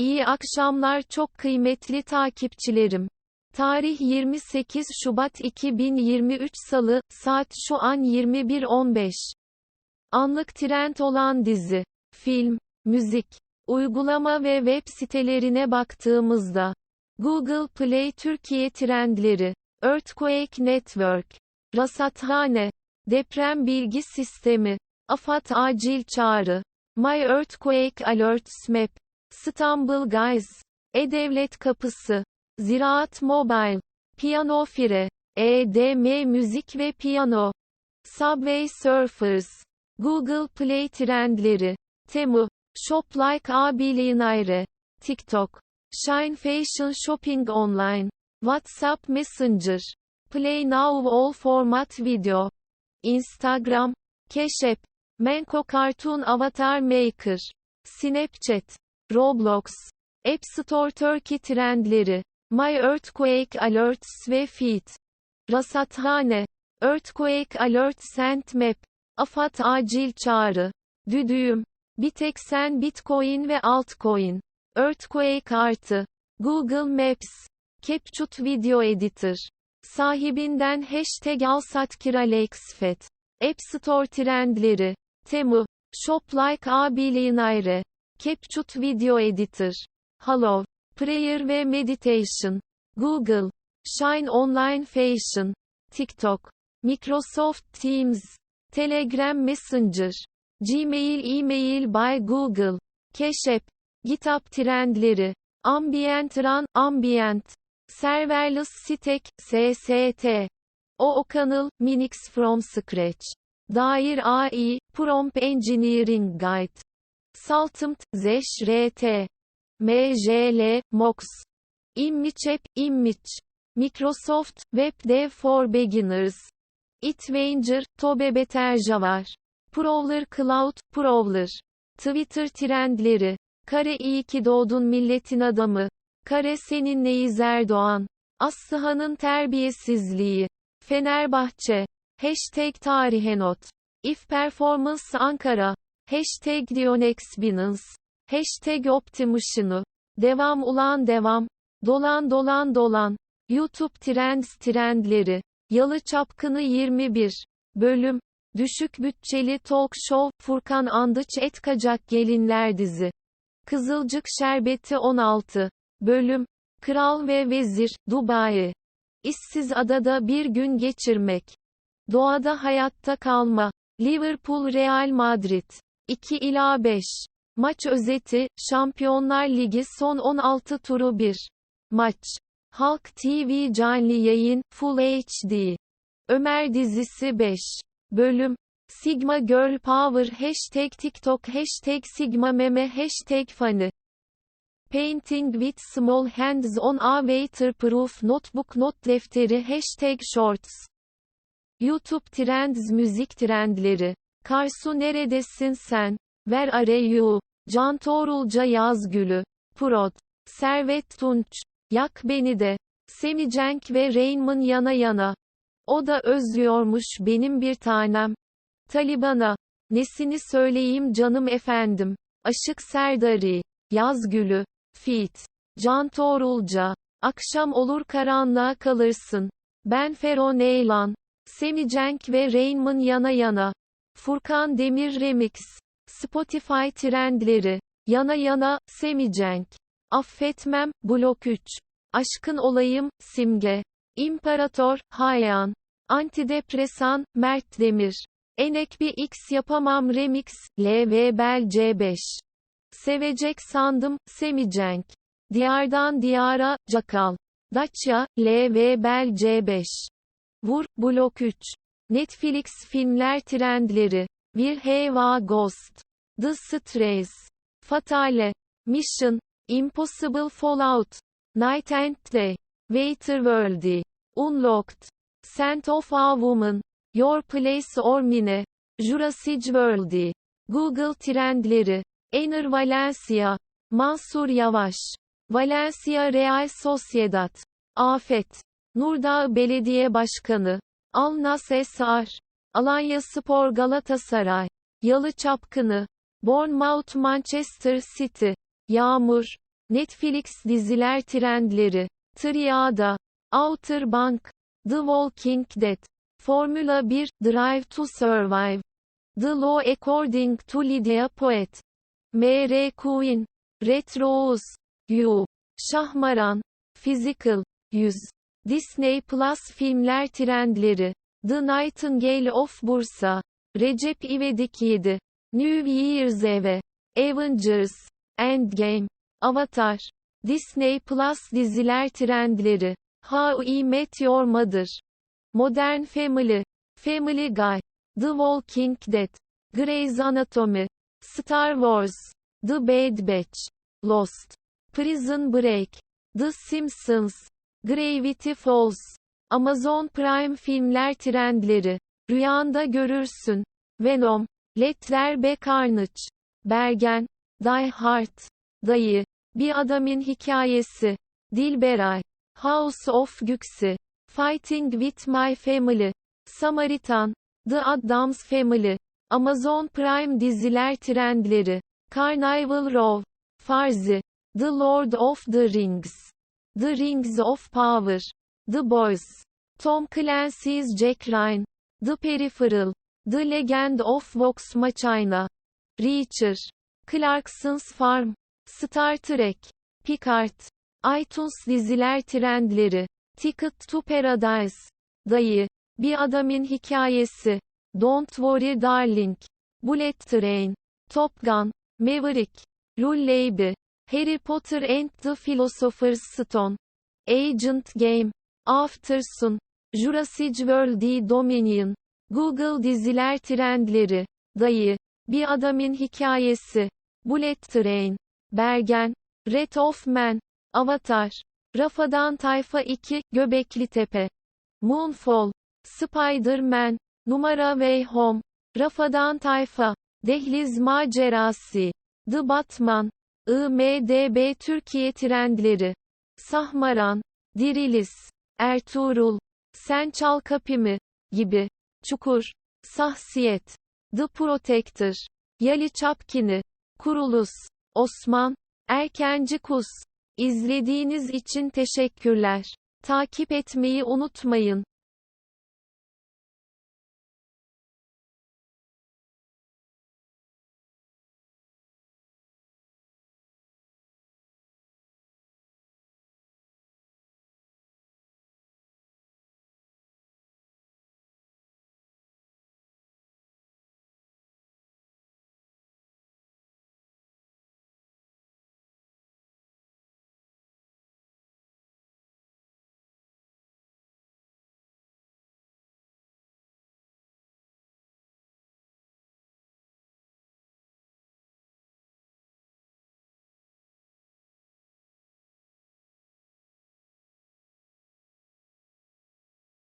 İyi akşamlar çok kıymetli takipçilerim. Tarih 28 Şubat 2023 Salı, saat şu an 21.15. Anlık trend olan dizi, film, müzik, uygulama ve web sitelerine baktığımızda, Google Play Türkiye trendleri, Earthquake Network, Rasathane, Deprem Bilgi Sistemi, AFAD Acil Çağrı, My Earthquake Alerts Map, İstanbul Guys, E-Devlet Kapısı, Ziraat Mobile, Piyano Fire, EDM Müzik ve Piyano, Subway Surfers, Google Play Trendleri, Temu, Shop Like A Billionaire, TikTok, Shine Fashion Shopping Online, WhatsApp Messenger, Play Now All Format Video, Instagram, App, Menko Cartoon Avatar Maker, Snapchat, Roblox, App Store Turkey trendleri, My Earthquake Alerts ve Feed, Rasathane, Earthquake Alert Sent Map, AFAD Acil Çağrı, Düdüğüm, bir tek sen Bitcoin ve Altcoin, Earthquake Artı, Google Maps, CapCut Video Editor, sahibinden hashtag Alsatkir Alexfet, App Store trendleri, Temu, Shop Like A Billionaire, CapCut Video Editor, Hello, Prayer ve Meditation, Google, Shine Online Fashion, TikTok, Microsoft Teams, Telegram Messenger, Gmail Email by Google, App, GitHub trendleri, Ambient Run, Ambient, Serverless Stack, SST, OOCaml, Minix from Scratch, Dair AI, Prompt Engineering Guide, Saltmt, Zesh RT, MJL, Mox, Image App, Image, Microsoft, Web Dev for Beginners, Itwanger, Tobe Beterja var. Prowler Cloud, Prowler. Twitter trendleri. Kare iyi ki doğdun milletin adamı. Kare seninleyiz Erdoğan. Aslıhan'ın terbiyesizliği. Fenerbahçe. Hashtag tarihe not. If Performance Ankara. Hashtag Dionex Binance. Hashtag Optimush'unu. Devam ulan devam. Dolan dolan dolan. YouTube Trends trendleri. Yalı Çapkını 21. Bölüm. Düşük bütçeli talk show, Furkan Andıç Etkacak Gelinler dizi. Kızılcık Şerbeti 16. Bölüm. Kral ve Vezir, Dubai. İşsiz adada bir gün geçirmek. Doğada hayatta kalma. Liverpool Real Madrid. 2 ila 5. Maç özeti, Şampiyonlar Ligi son 16 turu 1. Maç. Halk TV canlı yayın, Full HD. Ömer dizisi 5. Bölüm. Sigma Girl Power Hashtag TikTok Hashtag Sigma Meme Hashtag Funny. Painting with Small Hands on a Waterproof Notebook Not Defteri Hashtag Shorts. YouTube Trends Müzik Trendleri. Karsu neredesin sen? Ver Areyu. Can Torulca Yaz Gülü. Prod. Servet Tunç. Yak beni de. Semicenk ve Raymond yana yana. O da özlüyormuş benim bir tanem. Taliban'a. Nesini söyleyeyim canım efendim. Aşık Serdari. Yaz Gülü. Fit. Can Torulca. Akşam olur karanlığa kalırsın. Ben Fero Neylan. Semicenk ve Raymond yana yana. Furkan Demir Remix. Spotify trendleri. Yana yana, Semicenk. Affetmem, Blok 3. Aşkın olayım, Simge. İmparator, Hayan. Antidepresan, Mert Demir. Enek bir X yapamam remix, LV Bel C5. Sevecek sandım, Semicenk. Diyardan diyara, Cakal. Dacia, LV Bel C5. Vur, Blok 3. Netflix filmler trendleri. Bir Heva Ghost. The Strays. Fatale. Mission. Impossible Fallout. Night and Day. Waiter Worldy. Unlocked. Scent of a Woman. Your Place or Mine. Jurassic Worldy. Google trendleri. Ener Valencia. Mansur Yavaş. Valencia Real Sociedad. Afet. Nurdağ Belediye Başkanı. Alnas Esar. Alanya Spor Galatasaray. Yalı Çapkını. Bournemouth Manchester City. Yağmur. Netflix diziler trendleri. Triada. Outer Bank. The Walking Dead. Formula 1, Drive to Survive. The Law According to Lydia Poet. M.R. Queen. Red Rose. You. Şahmaran. Physical. 100. Disney Plus filmler trendleri. The Nightingale of Bursa. Recep İvedik 7. New Year's Eve. Avengers. Endgame. Avatar. Disney Plus diziler trendleri. How I Met Your Mother. Modern Family. Family Guy. The Walking Dead. Grey's Anatomy. Star Wars. The Bad Batch. Lost. Prison Break. The Simpsons. Gravity Falls. Amazon Prime filmler trendleri. Rüyanda görürsün. Venom. Let There Be Carnage. Bergen. Die Hard. Dayı. Bir adamın hikayesi. Dilberay. House of Güksi. Fighting with My Family. Samaritan. The Addams Family. Amazon Prime diziler trendleri. Carnival Row. Farzi. The Lord of the Rings. The Rings of Power. The Boys. Tom Clancy's Jack Ryan. The Peripheral. The Legend of Vox Machina. Reacher. Clarkson's Farm. Star Trek. Picard. iTunes diziler trendleri. Ticket to Paradise. Dayı. Bir adamın hikayesi. Don't Worry Darling. Bullet Train. Top Gun. Maverick. Lullaby. Harry Potter and the Philosopher's Stone. Agent Game. Aftersun. Jurassic World The Dominion. Google diziler trendleri. Dayı. Bir adamın hikayesi. Bullet Train. Bergen. Red of Man. Avatar. Rafadan Tayfa 2, Göbekli Tepe. Moonfall. Spider-Man. Numara Way Home. Rafadan Tayfa. Dehliz Macerası. The Batman. IMDB Türkiye Trendleri. Sahmaran. Dirilis. Ertuğrul. Sen Çal Kapımı. Gibi. Çukur. Sahsiyet. The Protector. Yali Çapkini. Kurulus. Osman. Erkenci Kus. İzlediğiniz için teşekkürler. Takip etmeyi unutmayın.